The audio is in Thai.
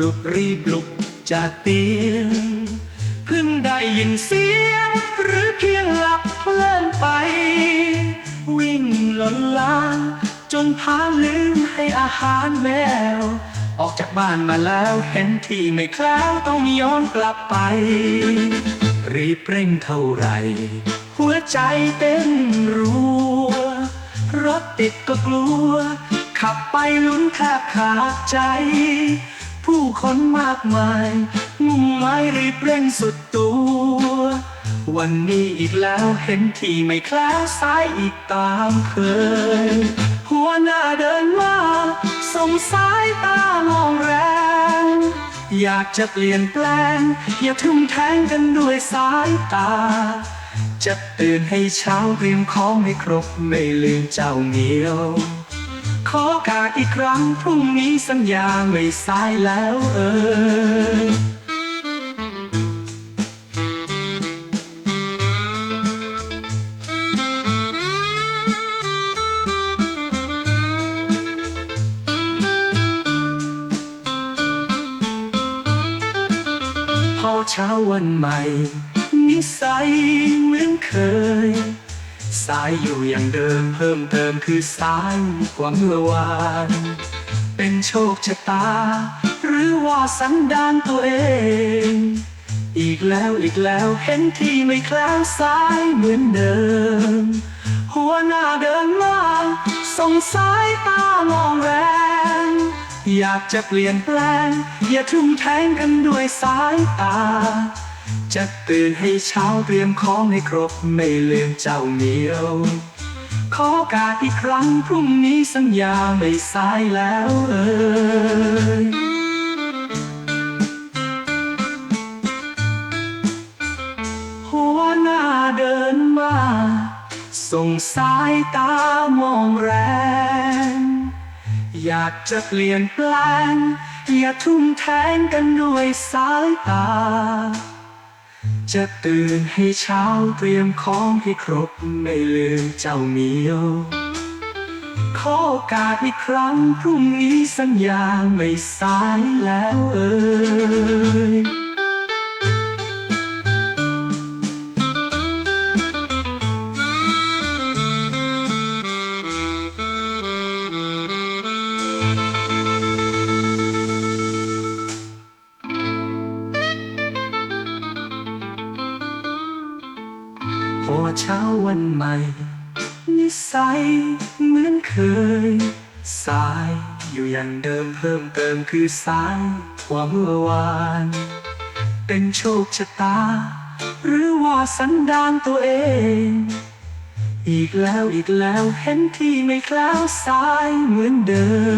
ลุกรีบลุกจากเตียงเพิ่งได้ยินเสียง หรือเพียงหลับเพลินไป วิ่งหล่นลานจนพาลืมให้อาหารแมว ออกจากบ้านมาแล้วเห็นที่ไม่คล้วต้องย้อนกลับไป รีบเร่งเท่าไหรหัวใจเต้นรัวรถติดก็กลัว ขับไปลุ้นแทบขาดใจ ผู้คนมากมาย มุ่งหมายรีบเร่งสุดตัว วันนี้อีกแล้วเห็นที่ไม่คล้วสายอีกตามเคย หัวหน้าเดินมาส่งสายตามองแรง อยากจะเปลี่ยนแปลง อย่าทุ่มแทงกันด้วยสายตาจะตื่นให้เช้าเตรียมของให้ครบไม่ลืมเจ้าเหนียว อีกครั้งพรุ่งนี้สัญญาไม่สายแล้วเออพอเช้าวันใหม่ นิสัยเหมือนเคย สายอยู่อย่างเดิมเพิ่มเติมคือสายกว่าเมื่อวาน เป็นโชคชะตา หรือว่าสันดานตัวเอง อีกแล้วอีกแล้วเห็นที่ไม่คล้วสายเหมือนเดิม หัวหน้าเดินมาส่งสายตามองแรง อยากจะเปลี่ยนแปลง อย่าทุ่มแทงกันด้วยสายตา จะตื่นให้เช้าเตรียมของให้ครบไม่ลืมเจ้าเหนียว ขอโอกาสอีกครั้งพรุ่งนี้สัญญาไม่สายแล้วเอ่ยหัวหน้าเดินมา ส่งสายตามองแรง อยากจะเปลี่ยนแปลงอย่าทุ่มแทงกันด้วยสายตา จะตื่นให้เช้าเตรียมของให้ครบไม่ลืมเจ้าเหมียวขอโอกาสอีกครั้งพรุ่งนี้สัญญาไม่สายแล้วเอ่ย พอเช้าวันใหม่ นิสัยเหมือนเคย สายอยู่อย่างเดิมเพิ่มเติมคือสายกว่าเมื่อวาน เป็นโชคชะตา หรือว่าสันดานตัวเอง อีกแล้วอีกแล้วเห็นที่ไม่คล้าวสายเหมือนเดิม